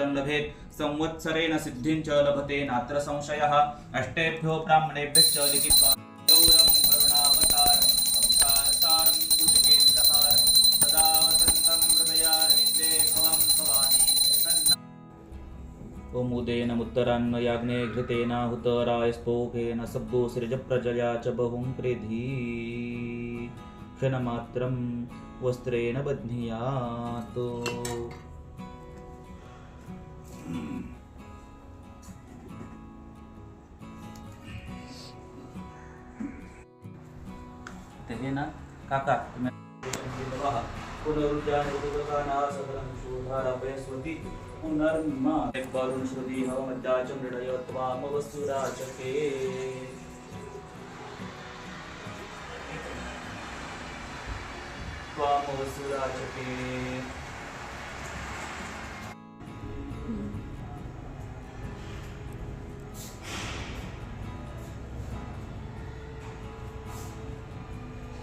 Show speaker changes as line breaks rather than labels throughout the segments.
सकलं लभेत् संवत्सरेण सिद्धिं च लभते नात्र संशयः। अष्टेभ्यो ब्राह्मणेभ्यश्च लिखित्वा गौरं करुणावतारं संसारसारं भुजगेन्द्रहारं सदा वसन्तं हृदयारविन्दे भवं भवानी सन्ना ओमुदेनमुत्तरान्मयाग्ने घृतेनाहुतरायस्तोकेन सब्दोसृजप्रजया च बहुं कृधी। क्षणमात्रं वस्त्रेण बध्नीयात्। ते हे ना काका तुम्ही पुनरुद्यानोदकानासकलं पुनर्मा वरुण श्रुती हवमद्याच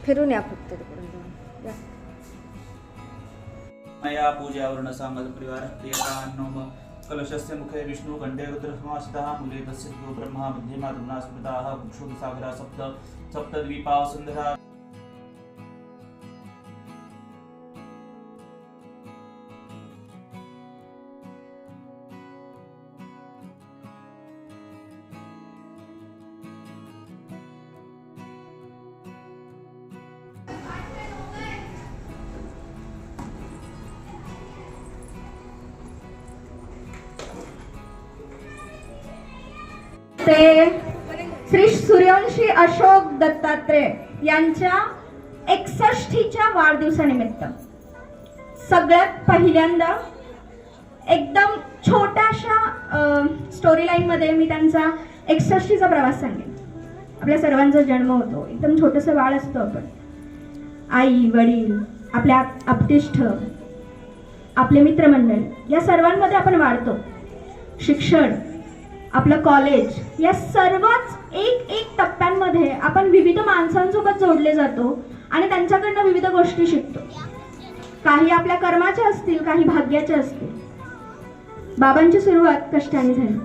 फिरून या फक्त तिकडून जाऊन या.
मया पूजावरण सामल परिवार प्रियतान्नोम कलशस्य मुखे विष्णु खण्डे रुद्रसमासितः मूले तस्य ब्रह्मा मध्ये मातृना स्मृताः कुक्षुमसागरा सप्त सप्तद्वीपा सुन्दरा
यांच्या एकसष्टीच्या वाढदिवसानिमित्त. सगळ्यात पहिल्यांदा एकदम छोट्याशा स्टोरी लाईन मध्ये मी त्यांचा एकसष्टीचा प्रवास सांगेन. आपल्या सर्वांचा जन्म होतो. एकदम छोटंसं बाळ असतो आपण. आई वडील आपल्या आपतिष्ठ आपले मित्रमंडळ या सर्वांमध्ये आपण वाढतो. शिक्षण आपलं कॉलेज या सर्वच एक एक टप्प्यांमध्ये आपण विविध माणसांसोबत जोडले जातो आणि त्यांच्याकडनं विविध गोष्टी शिकतो. काही आपल्या कर्माच्या असतील काही भाग्याच्या असतील. बाबांची सुरुवात कष्टाने झाली.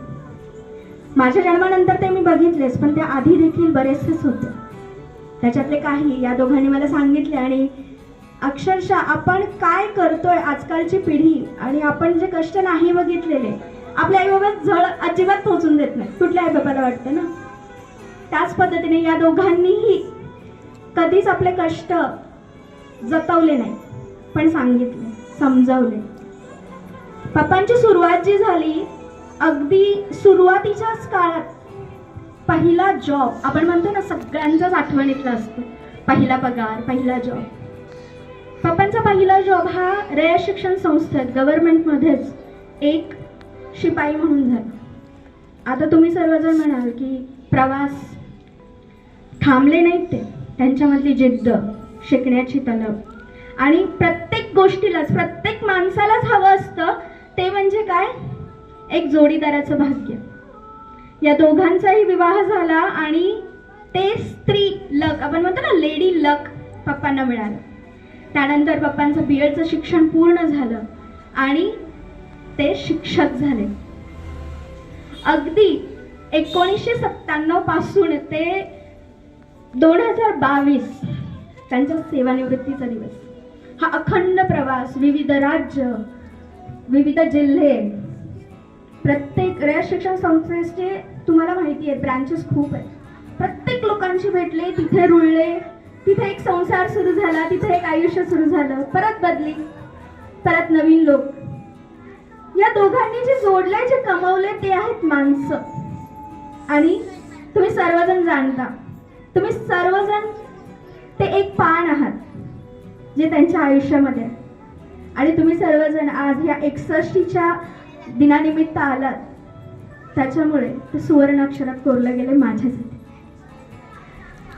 माझ्या जन्मानंतर ते मी बघितलेच पण त्या आधी देखील बरेचसेच होते. त्याच्यातले काही या दोघांनी मला सांगितले आणि अक्षरशः आपण काय करतोय आजकालची पिढी आणि आपण जे कष्ट नाही बघितलेले आपल्या आईबाबा झळ अजिबात पोहोचून देत नाही. कुठल्या आईबाबाला वाटतं ना? त्याच पद्धतीने या दोघांनीही कधीच आपले कष्ट जतवले नाही पण सांगितले समजवले. पप्पांची सुरुवात जी झाली अगदी सुरुवातीच्याच काळात पहिला जॉब आपण म्हणतो ना सगळ्यांच्याच आठवणीतला असतो. पहिला पगार पहिला जॉब पप्पांचा पहिला जॉब हा रयत शिक्षण संस्थेत गव्हर्नमेंटमध्येच एक शिपाई म्हणून झालो. आता तुम्ही सर्वजण म्हणाल की प्रवास थांबले नाहीत ते. त्यांच्यामधली जिद्द शिकण्याची तलब. आणि प्रत्येक गोष्टीलाच प्रत्येक माणसालाच हवं असतं ते म्हणजे काय? एक जोडीदाराचं भाग्य. या दोघांचाही विवाह झाला आणि ते स्त्री लक आपण म्हणतो ना लेडी लक पप्पांना मिळालं. त्यानंतर पप्पांचं बी एडचं शिक्षण पूर्ण झालं. आणि ते शिक्षक झाले. अगदी एकोणीसशे सत्त्याण्णवपासून ते दोन हजार बावीस त्यांचा सेवानिवृत्तीचा दिवस. हा अखंड प्रवास विविध राज्य विविध जिल्हे प्रत्येक रयत शिक्षण संस्थेचे तुम्हाला माहिती आहे ब्रँचेस खूप आहेत. प्रत्येक लोकांशी भेटले तिथे रुळले तिथे एक संसार सुरू झाला तिथे एक आयुष्य सुरू झालं परत बदली परत नवीन लोक. या दोघांनी जे जोडले जे कमवले ते आहेत माणसं. आणि तुम्ही सर्वजण जाणता. तुम्ही सर्वजण ते एक पान आहात जे त्यांच्या आयुष्यामध्ये आहे. आणि तुम्ही सर्वजण आज ह्या एकसष्टीच्या दिनानिमित्त आलात. त्याच्यामुळे ते सुवर्ण अक्षरात कोरलं गेले माझ्यासाठी.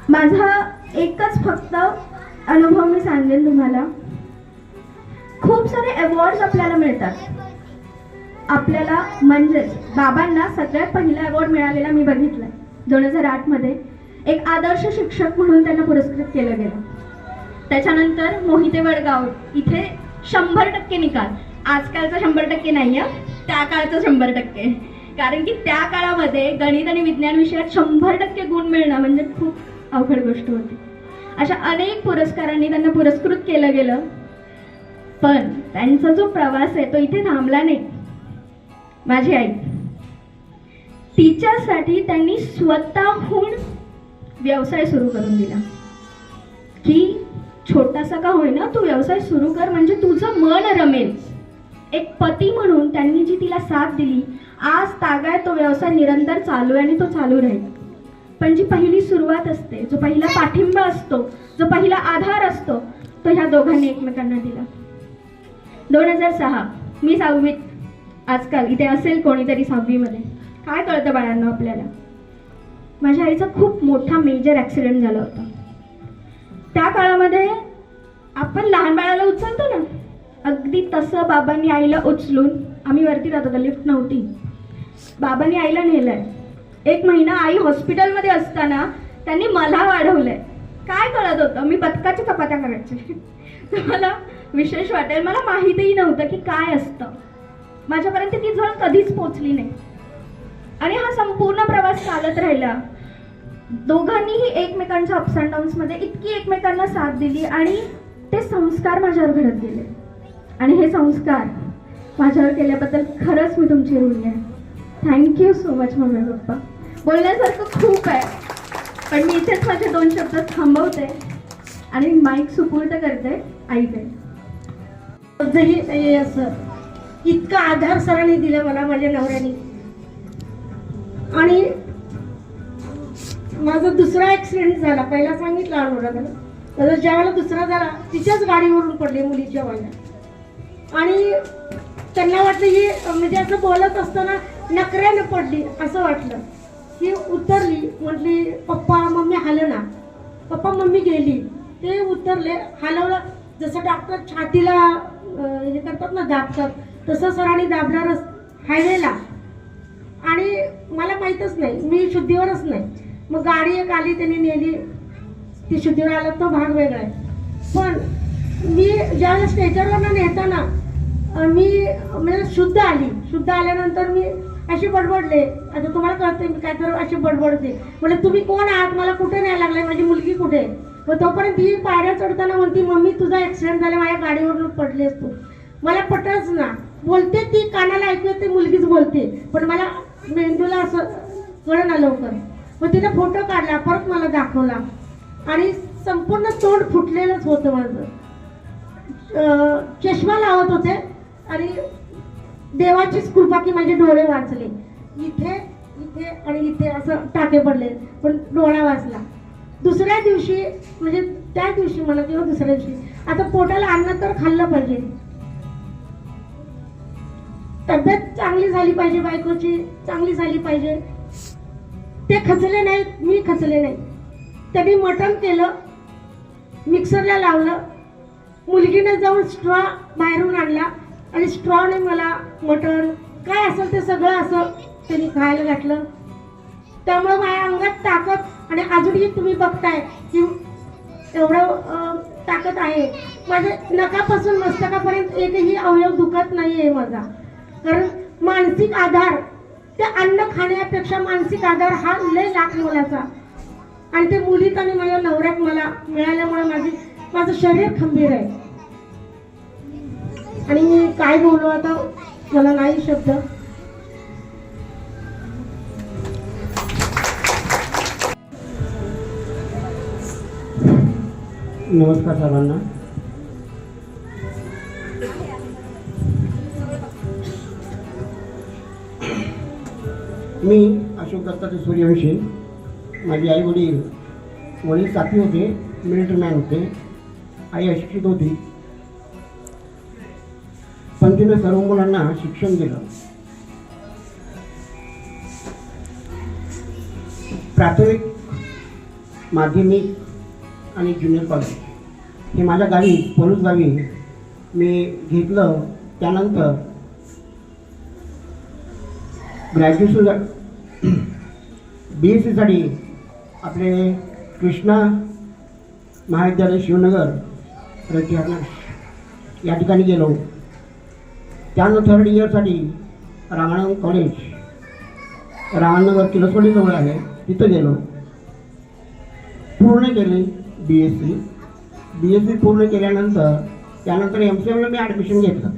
माझा एकच फक्त अनुभव मी सांगेन तुम्हाला. खूप सारे अवॉर्ड्स आपल्याला मिळतात. आपल्याला म्हणजेच बाबांना सगळ्यात पहिला अवॉर्ड मिळालेला मी बघितलाय. दोन हजार आठमध्ये एक आदर्श शिक्षक म्हणून त्यांना पुरस्कृत केलं गेलं. त्याच्यानंतर मोहिते वडगाव इथे शंभर टक्के निकाल. आजकालचा शंभर टक्के नाही आहे त्या काळचं शंभर टक्के. कारण की त्या काळामध्ये गणित आणि विज्ञान विषयात शंभर टक्के गुण मिळणं म्हणजे खूप अवघड गोष्ट होती. अशा अनेक पुरस्कारांनी त्यांना पुरस्कृत केलं गेलं. पण त्यांचा जो प्रवास आहे तो इथे थांबला नाही. माझी आई. तिच्यासाठी त्यांनी स्वतःहून व्यवसाय सुरू करून दिला. की छोटासा का होईना तू व्यवसाय सुरू कर म्हणजे तुझं मन रमेल. एक पती म्हणून त्यांनी जी तिला साथ दिली आज तागाय तो व्यवसाय निरंतर चालू आहे आणि तो चालू राहील. पण जी पहिली सुरुवात असते जो पहिला पाठिंबा असतो जो पहिला आधार असतो तो ह्या दोघांनी एकमेकांना दिला. दोन हजार सहा मी सहावीत आजकाल इथे असेल कोणीतरी सहावीमध्ये. काय कळतं बाळांना आपल्याला? माझ्या आईचा खूप मोठा मेजर ॲक्सिडेंट झाला होता. त्या काळामध्ये आपण लहान बाळाला उचलतो ना? अगदी तसं बाबांनी आईला उचलून आम्ही वरती जात होता लिफ्ट नव्हती. बाबांनी आईला नेलंय. एक महिना आई हॉस्पिटलमध्ये असताना त्यांनी मला वाढवलंय. काय कळत होतं? मी बदकाच्या चपात्या करायचे. मला विशेष वाटेल. मला माहितीही नव्हतं की काय असतं. माझ्यापर्यंत ती झळ कधीच पोचली नाही. आणि हा संपूर्ण प्रवास चालत राहिला. दोघांनीही एकमेकांच्या अप्स अँड डाऊन्समध्ये इतकी एकमेकांना साथ दिली आणि ते संस्कार माझ्यावर घडत गेले. आणि हे संस्कार माझ्यावर केल्याबद्दल खरंच मी तुमची ऋणी आहे. Thank you so much mummy papa. बोलण्यासारखं खूप आहे पण मी इथेच माझे दोन शब्द थांबवते आणि माईक सुपूर्द करते आईकडे
आजही असं. इतका आधार सराने दिला मला माझ्या नवऱ्याने. आणि माझा दुसरा ॲक्सिडेंट झाला. पहिला सांगितलं अनुराधाला. माझा ज्यावेळेला दुसरा झाला तिच्याच गाडीवरून पडले मुलीच्या माझ्या आणि त्यांना वाटलं ही म्हणजे असं बोलत असताना नकऱ्यानं पडली असं वाटलं. की उतरली म्हटली पप्पा मम्मी हलं ना. पप्पा मम्मी गेली. ते उतरले हलवलं. जसं डॉक्टर छातीला हे करतात ना दाबतात तसं सरांनी दाबणारच हायवेला. आणि मला माहीतच नाही मी शुद्धीवरच नाही. मग गाडी एक आली त्यांनी नेली. ती शुद्धीवर आला तो भाग वेगळा आहे. पण मी ज्यावेळेस स्टेजरवर नेताना मी म्हणजे शुद्ध आली. शुद्ध आल्यानंतर मी अशी बडबडले. आता तुम्हाला कळते मी काय तर अशी बडबडते. म्हणजे तुम्ही कोण आहात? मला कुठे न्यायला लागलाय? माझी मुलगी कुठे आहे? मग तोपर्यंत ती पायऱ्या चढताना म्हणती मम्मी तुझा ॲक्सिडेंट झाला माझ्या गाडीवरून पडलेस तू. मला पटच ना. बोलते ती कानाला ऐकू येते मुलगीच बोलते. पण मला मेंदूला असं कळ ना लवकर. मग तिने फोटो काढला परत मला दाखवला. आणि संपूर्ण तोंड फुटलेलंच होतं माझं. चष्मा लावत होते आणि देवाचीच कृपा की माझे डोळे वाचले. इथे इथे आणि इथे असं टाके पडले पण डोळा वाचला. दुसऱ्या दिवशी म्हणजे त्या दिवशी मला किंवा दुसऱ्या दिवशी आता पोटाला अन्न तर खाल्लं पाहिजे. तब्येत चांगली झाली पाहिजे बायकोची चांगली झाली पाहिजे. ते खचले नाहीत मी खचले नाही. त्यांनी मटण केलं मिक्सरला लावलं. मुलगीने जाऊन स्ट्रॉ बाहेरून आणला आणि स्ट्रॉने मला मटण काय असेल ते सगळं असं त्यांनी खायला घातलं. त्यामुळे माझ्या अंगात ताकद आणि अजूनही तुम्ही बघताय की एवढं ताकद आहे. माझ्या नकापासून मस्तकापर्यंत एकही अवयव दुखत नाही आहे माझा. कारण मानसिक आधार ते अन्न खाण्यापेक्षा मानसिक आधार हा लय लाख मोलाचा. आणि ते मुलीत आणि माझ्या नवऱ्यात मला मिळाल्यामुळे माझी माझं शरीर खंबीर आहे. आणि मी काय बोलू आता? मला नाही शब्द.
नमस्कार सर्वांना मी अशोक दत्ताचे सूर्यवंशी. माझी आई वडील वडील साथी होते मिलिटरी मॅन होते. आई अशिक्षित होती. पण तिने सर्व मुलांना शिक्षण दिलं. प्राथमिक माध्यमिक आणि ज्युनियर कॉलेज हे माझ्या गावी पोलूस गावी मी घेतलं. त्यानंतर ग्रॅज्युएशन बी एस सीसाठी आपले कृष्णा महाविद्यालय शिवनगर रतिहार या ठिकाणी गेलो. त्यानंतर थर्ड इयरसाठी रामानंद कॉलेज रामनगर किलसवाडीजवळ आहे. तिथं गेलो. पूर्ण केले B S C B S C पूर्ण केल्यानंतर त्यानंतर एम सी एमला मी ॲडमिशन घेतलं.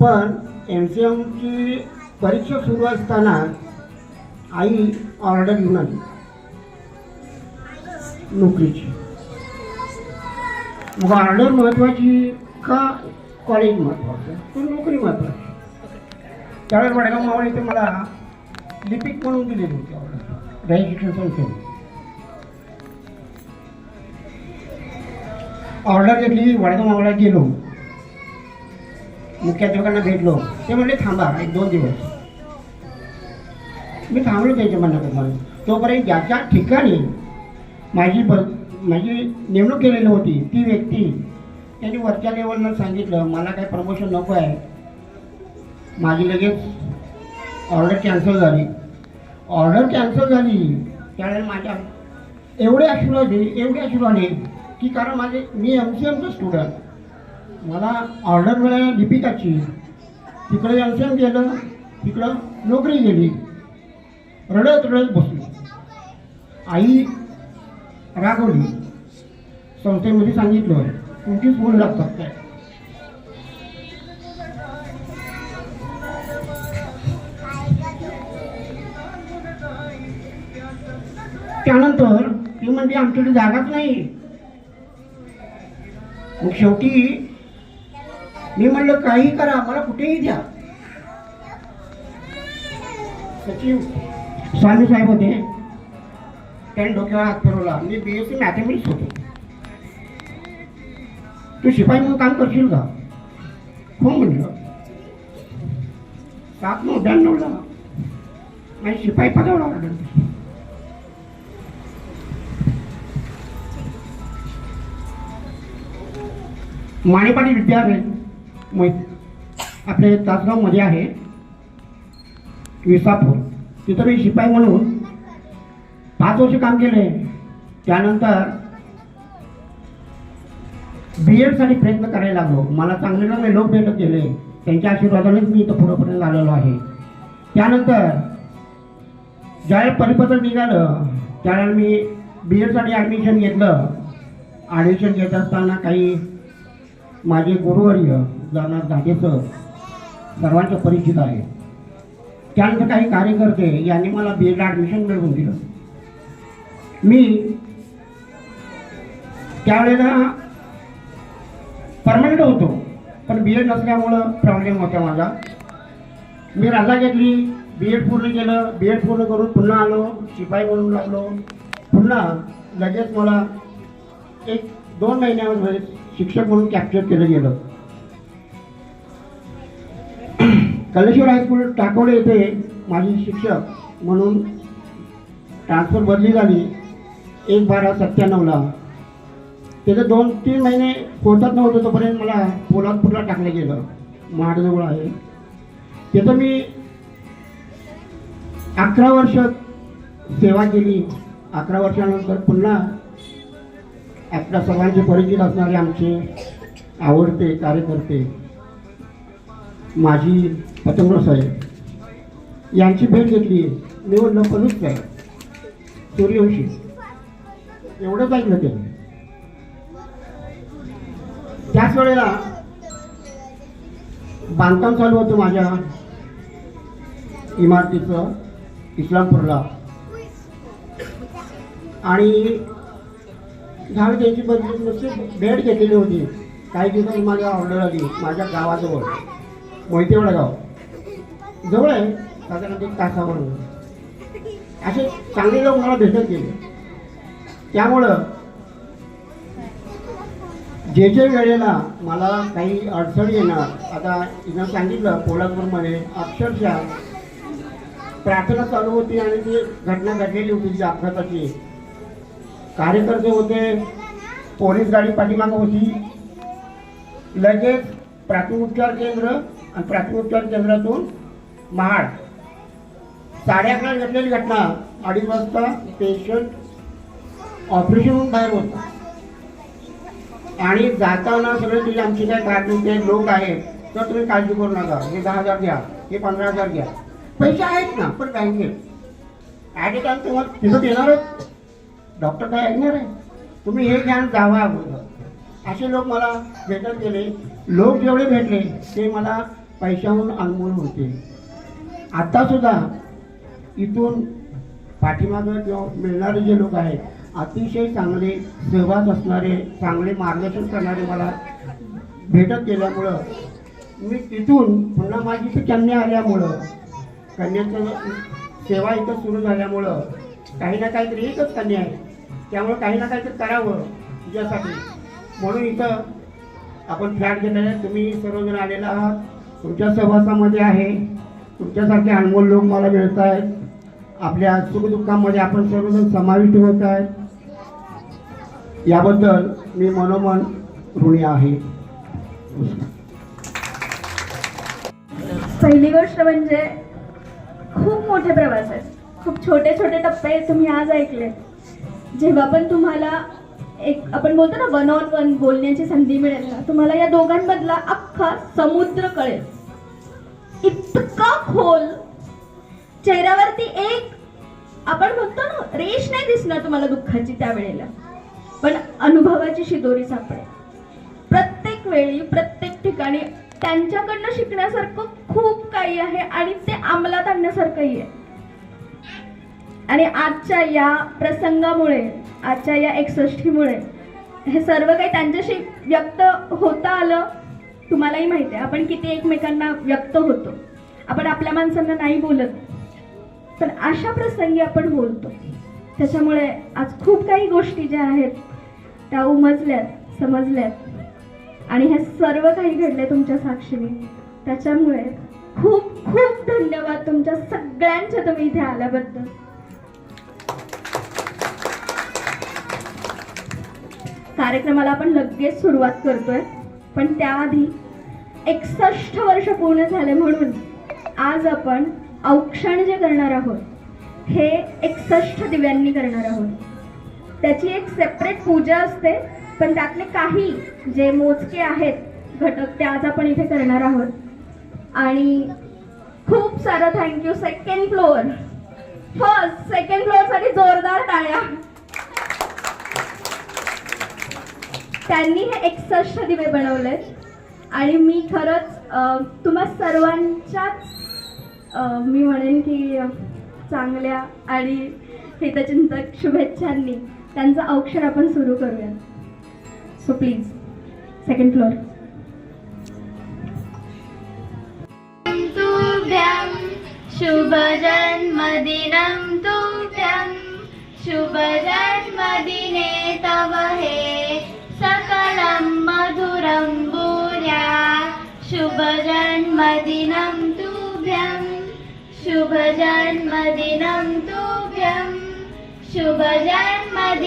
पण एम सी एमची परीक्षा सुरू असताना आई ऑर्डर घेऊन आली. नोकरीची. मग ऑर्डर महत्त्वाची का कॉलेज महत्त्वाचं तर नोकरी महत्त्वाची त्यावेळेस वडगाव मावळ इथे मला लिपिक म्हणून दिलेली होती ऑर्डर रजिस्ट्रेशन संस्थेने ऑर्डर घेतली वडगाव मावळ्यात गेलो. मुख्याध्यापकांना भेटलो. ते म्हणले थांबा एक दोन दिवस. मी थांबलो त्याच्या म्हणण्याप्रमाणे तोपर्यंत ज्याच्या ठिकाणी माझी ब माझी नेमणूक केलेली होती ती व्यक्ती त्यांनी वरच्या लेवलनं सांगितलं मला काही प्रमोशन नको आहे. माझी लगेच ऑर्डर कॅन्सल झाली. ऑर्डर कॅन्सल झाली. त्यावेळेला माझ्या एवढे आशीर्वाद एवढे आशीर्वाद की कारण माझे मी एम सी एमचं स्टुडंट मला ऑर्डर मिळाली लिपिकाची. तिकडे एम गेलं तिकडं नोकरी गेली. रडत रडत बसली. आई रागवली. संस्थेमध्ये सांगितलं तुमचीच फोन लागतात. काय त्यानंतर ती म्हणजे आमच्याकडे जागाच नाही. मग शेवटी मी म्हणलं काही करा मला कुठेही द्या. सचिव स्वामी साहेब होते. त्यांनी डोक्यावर हात फिरवला. मी बी एस सी मॅथमॅटिक्स होतो. तू शिपाई म्हणून काम करशील का? हो म्हणलं. सात नऊ ब्याण्णवला आणि शिपाई पदावर ऑर्डर माणेपाणी विद्यालय. मै आपले तासगावमध्ये आहे विसापूर. तिथं मी शिपाई म्हणून पाच वर्ष काम केले. त्यानंतर बी एडसाठी प्रयत्न करायला लागलो. मला चांगले चांगले लोक भेटत गेले. त्यांच्या आशीर्वादानेच मी इथं पुढेपर्यंत आलेलो आहे. त्यानंतर ज्यावेळेस परिपत्र निघालं त्यावेळेला मी बी एडसाठी ॲडमिशन घेतलं. ॲडमिशन घेत असताना काही माझे गुरुवर्य जाणार धागे सर सर्वांच्या परिचित आहे. त्यानंतर काही कार्यकर्ते यांनी मला बी एड ॲडमिशन मिळवून दिलं. मी त्यावेळेला परमनंट होतो पण बी एड नसल्यामुळं प्रॉब्लेम होता माझा. मी रजा घेतली बी एड पूर्ण केलं. बी एड पूर्ण करून पुन्हा आलो शिपाई म्हणून लागलो. पुन्हा लगेच मला एक दोन महिन्यामध्ये शिक्षक म्हणून कॅप्चर केलं गेलं. कलेश्वर हायस्कूल टाकवडे येथे माझी शिक्षक म्हणून ट्रान्सफर बदली झाली एक बारा सत्त्याण्णवला. त्याचे दोन तीन महिने पोहोचत नव्हतं तोपर्यंत मला पोलादपूरला टाकलं गेलं. महाडजवळ आहे. तिथं मी अकरा वर्ष सेवा केली. अकरा वर्षानंतर पुन्हा आपल्या सर्वांचे परिचित असणारे आमचे आवडते कार्यकर्ते माझी पतंग साहेब यांची भेट घेतली निवडणं म्हणलं पलूच काय सूर्यवंशी. एवढंच ऐकलं ते. त्याच वेळेला बांधकाम चालू होतं माझ्या इमारतीचं इस्लामपूरला. आणि झाड त्यांची बदली नुसती भेट घेतलेली होती. काही दिवसांनी माझ्या ऑर्डर आली. माझ्या गावाजवळ. मोहितेवाडा गाव जवळ आहे. साधारण एक तासावर. असे चांगले लोक मला भेटत गेले. त्यामुळं जे जे वेळेला मला काही अडचण येणार आता तिनं सांगितलं कोल्हापूरमध्ये अक्षरशः प्रार्थना चालू होती आणि ती घटना घडलेली होती जी अपघाताची कार्यकर्ते होते पोलीस गाडी पाठीमागं होती. लगेच प्राथमिकोपचार केंद्र आणि प्राथमिकोपचार केंद्रातून महाड. साडे अकरा घडलेली घटना अडीच वाजता पेशंट ऑपरेशन बाहेर होता. आणि जाताना सगळे म्हणजे तुझे आमचे काय काढून लोक आहेत. तर तुम्ही काळजी करू नका हे दहा हजार द्या हे पंधरा हजार घ्या. पैसे आहेत ना पण बँकेत ॲट ए टाइम तुम्हाला तिथं देणारच डॉक्टर काय ऐकणार आहे? तुम्ही हे ज्ञान जावा अगोदर. असे लोक मला भेटत गेले. लोक जेवढे भेटले ते मला पैशाहून अनमोल होते. आत्तासुद्धा इथून पाठीमागं किंवा मिळणारे जे लोक आहेत अतिशय चांगले सहवास असणारे चांगले मार्गदर्शन करणारे मला भेटत गेल्यामुळं मी तिथून पुन्हा माझी ती कन्या आल्यामुळं कन्याचं सेवा इथं सुरू झाल्यामुळं काही ना काहीतरी एकच कन्या आहे. त्यामुळे काही ना काहीतरी करावं तुझ्यासाठी. म्हणून इथं आपण फ्लॅट घेतलेला आहे. तुम्ही सर्वजण आलेला आहात. तुमच्या सहवासामध्ये आहे. तुमच्यासारखे अनमोल लोक मला मिळत आहेत आपल्या सुखदुःखामध्ये आपण सर्वजण समाविष्ट होत आहेत. याबद्दल मी मनोमन ऋणी आहे.
पहिली गोष्ट म्हणजे खूप मोठे प्रवास आहेत. खूप छोटे छोटे टप्पे तुम्ही आज ऐकले जेव्हा पण तुम्हाला एक आपण बोलतो ना वन ऑन वन बोलण्याची संधी मिळेल ना तुम्हाला या दोघांमधला अख्खा समुद्र कळेल. इतका खोल. चेहऱ्यावरती एक आपण म्हणतो ना रेष नाही दिसणार तुम्हाला दुःखाची त्यावेळेला. पण अनुभवाची शिदोरी सापडेल. प्रत्येक वेळी प्रत्येक ठिकाणी त्यांच्याकडनं शिकण्यासारखं खूप काही आहे आणि ते अंमलात आणण्यासारखंही आहे. आणि आजच्या या प्रसंगामुळे आजच्या या एकसष्टीमुळे हे सर्व काही त्यांच्याशी व्यक्त होता आलं तुम्हालाही माहिती आहे. आपण किती एकमेकांना व्यक्त होतो. आपण आपल्या माणसांना नाही बोलत. पण अशा प्रसंगी आपण बोलतो. त्याच्यामुळे आज खूप काही गोष्टी ज्या आहेत त्या उमजल्यात समजल्यात. आणि हे सर्व काही घडले तुमच्या साक्षीने. त्याच्यामुळे खूप खूप धन्यवाद तुमच्या सगळ्यांच्या तुम्ही इथे आल्याबद्दल. कार्यक्रमाला आपण लगेच सुरुवात करतोय. पण त्याआधी एकसष्ट वर्ष पूर्ण झाले म्हणून आज आपण औक्षण जे करणार आहोत हे एकसष्ट दिव्यांनी करणार आहोत. त्याची एक सेपरेट पूजा असते पण त्यातले काही जे मोजके आहेत घटक ते आज आपण इथे करणार आहोत. आणि खूप सारं thank you second floor first second फ्लोअरसाठी जोरदार टाळ्या. त्यांनी हे एकसष्ट दिवे बनवले आणि मी खरंच तुम्हा सर्वांच्याच मी म्हणेन की चांगल्या आणि हितचिंतक शुभेच्छांनी त्यांचं अक्षर आपण सुरू करूया सो प्लीज सेकंड फ्लोअर
तुभ्यं शुभजन्मदिनं तुभ्यं शुभजन्मदिने तव हे। भूया शुभजन्मदिनं तुभ्यं। शुभजन्मदिनं तुभ्यं। शुभजन्मदिने